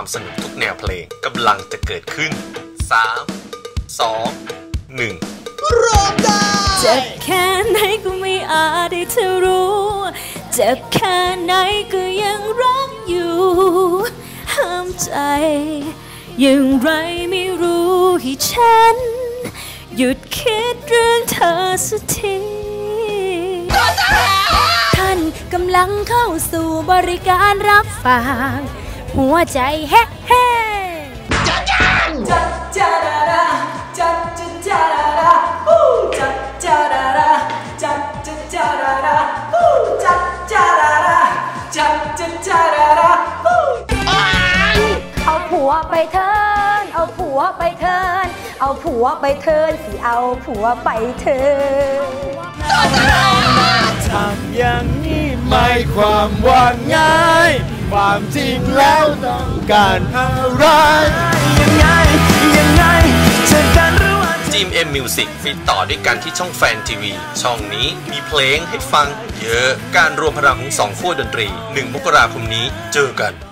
ความสนุกทุกแนวเพลงกำลังจะเกิดขึ้น 3 2 1ร้องได้เจ็บแค่ไหนก็ไม่อาจได้เธอรู้ เจ็บแค่ไหนก็ยังรักอยู่ ห้ามใจ อย่างไรไม่รู้ให้ฉัน หยุดคิดเรื่องเธอสักทีท่านกำลังเข้าสู่บริการรับฝาก หัวใจแฮ่แฮ่เอาผัวไปเทินเอาผัวไปเทินเอาผัวไปเทินสิเอาผัวไปเทินทำอย่างนี้ไม่ความว่าง่าย ความจริงแล้วต้องการอะไรยังไงยังไงจะกันหรือว่าจีม M Music ฟิตต่อด้วยกันที่ช่องแฟนทีวี ช่องนี้มีเพลงให้ฟังเยอะการรวมพลังของสองขั้วดนตรี 1 มกราคมนี้เจอกัน